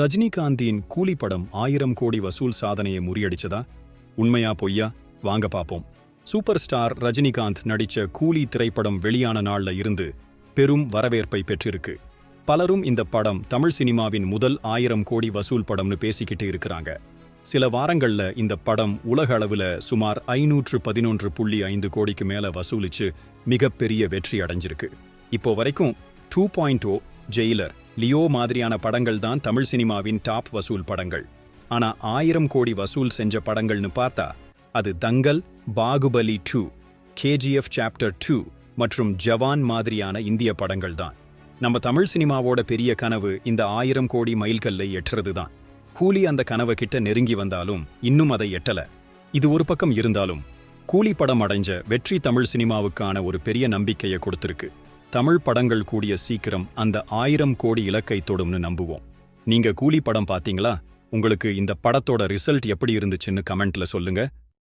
ரஜினிகாந்தின் கூலி படம் ஆயிரம் கோடி வசூல் சாதனையை முறியடிச்சதா? உண்மையா பொய்யா? வாங்க பாப்போம். சூப்பர் ஸ்டார் ரஜினிகாந்த் நடிச்ச கூலி திரைப்படம் வெளியான நாள்ல இருந்து பெரும் வரவேற்பை பெற்றிருக்கு. பலரும் இந்த படம் தமிழ் சினிமாவின் முதல் ஆயிரம் கோடி வசூல் படம்னு பேசிக்கிட்டு இருக்கிறாங்க. சில வாரங்கள்ல இந்த படம் உலக அளவுல சுமார் ஐநூற்று பதினொன்று புள்ளி ஐந்து கோடிக்கு மேல வசூலிச்சு மிகப்பெரிய வெற்றி அடைஞ்சிருக்கு. இப்போ வரைக்கும் two point O Jailer. Leo மாதிரியான படங்கள் தான் தமிழ் சினிமாவின் டாப் வசூல் படங்கள். ஆனா ஆயிரம் கோடி வசூல் செஞ்ச படங்கள்னு பார்த்தா அது Dangal Baahubali two KGF chapter two மற்றும் ஜவான் மாதிரியான இந்திய படங்கள் தான். நம்ம தமிழ் சினிமாவோட பெரிய கனவு இந்த ஆயிரம் கோடி மைல்கல்லை எட்டுறது தான். கூலி அந்த கனவை கிட்ட நெருங்கி வந்தாலும் இன்னும் அதை எட்டல. இது ஒரு பக்கம் இருந்தாலும் கூலி படம் அடைஞ்ச வெற்றி தமிழ் சினிமாவுக்கான ஒரு பெரிய நம்பிக்கையை கொடுத்திருக்கு. தமிழ் படங்கள் கூடிய சீக்கிரம் அந்த ஆயிரம் கோடி இலக்கை தொடும்னு நம்புவோம். நீங்க கூலி படம் பாத்தீங்களா? உங்களுக்கு இந்த படத்தோட ரிசல்ட் எப்படி இருந்துச்சுன்னு கமெண்ட்ல சொல்லுங்க.